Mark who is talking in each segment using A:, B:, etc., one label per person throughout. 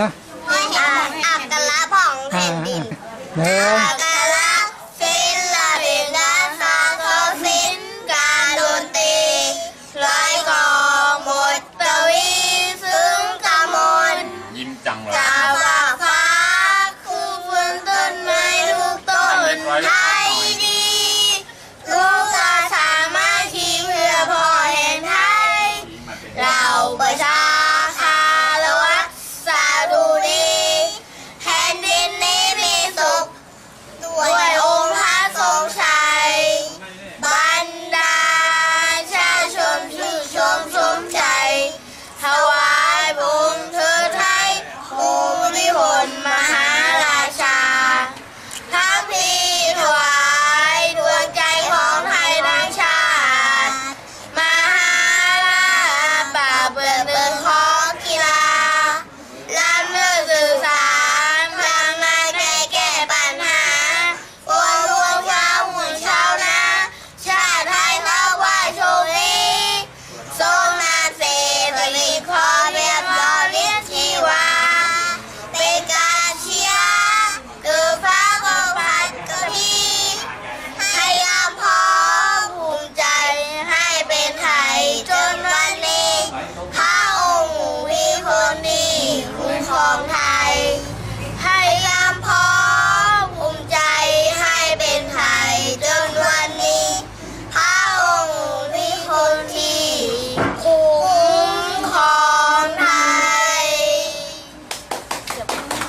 A: นะ
B: อัระของแผ่
A: น
B: ดิน
A: หนึ่
B: อักระศิลปินาสากศิลการดนตีร้อยกองหมดตะวีซึ่งกมล
C: ยิ้าก
B: ฟ้าฟ้าคือฟื้นตนไม้ลูกต้นไทยดีลูกกาสามาทีเพื่อพอแห่งไทยเราประชา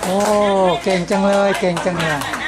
A: โอ้ เก่งจังเลย เก่งจังเลย